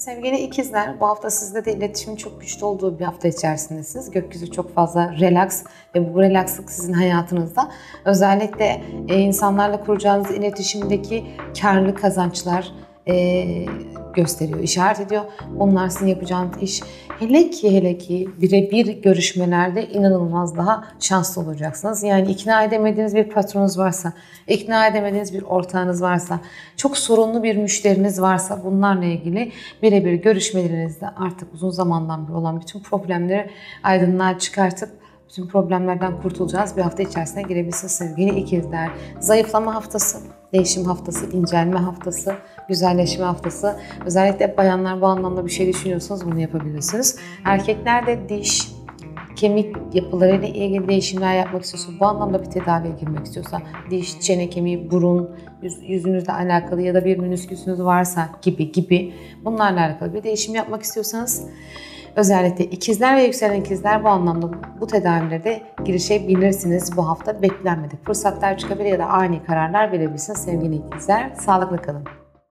Sevgili ikizler, bu hafta sizde de iletişimin çok güçlü olduğu bir hafta içerisindesiniz. Gökyüzü çok fazla relax ve bu relaxlık sizin hayatınızda özellikle e, insanlarla kuracağınız iletişimdeki karlı kazançlar e, gösteriyor, işaret ediyor. Bunlar sizin yapacağınız iş. Hele ki hele ki birebir görüşmelerde inanılmaz daha şanslı olacaksınız. Yani ikna edemediğiniz bir patronunuz varsa, ikna edemediğiniz bir ortağınız varsa, çok sorunlu bir müşteriniz varsa bunlarla ilgili birebir görüşmelerinizde artık uzun zamandan beri olan bütün problemleri aydınlığa çıkartıp bütün problemlerden kurtulacağız. Bir hafta içerisine girebilirsiniz sevgili ikizler. Zayıflama haftası, değişim haftası, incelme haftası, güzelleşme haftası. Özellikle bayanlar bu anlamda bir şey düşünüyorsanız bunu yapabilirsiniz. Erkekler de diş, kemik yapılarıyla ilgili değişimler yapmak istiyorsa, bu anlamda bir tedaviye girmek istiyorsa, diş, çene kemiği, burun, yüz, yüzünüzle alakalı ya da bir menüsküsünüz varsa gibi gibi bunlarla alakalı bir değişim yapmak istiyorsanız Özellikle ikizler ve yükselen ikizler bu anlamda bu tedavilere de girişebilirsiniz. Bu hafta beklenmedik fırsatlar çıkabilir ya da ani kararlar verebilirsiniz sevgili ikizler. Sağlıklı kalın.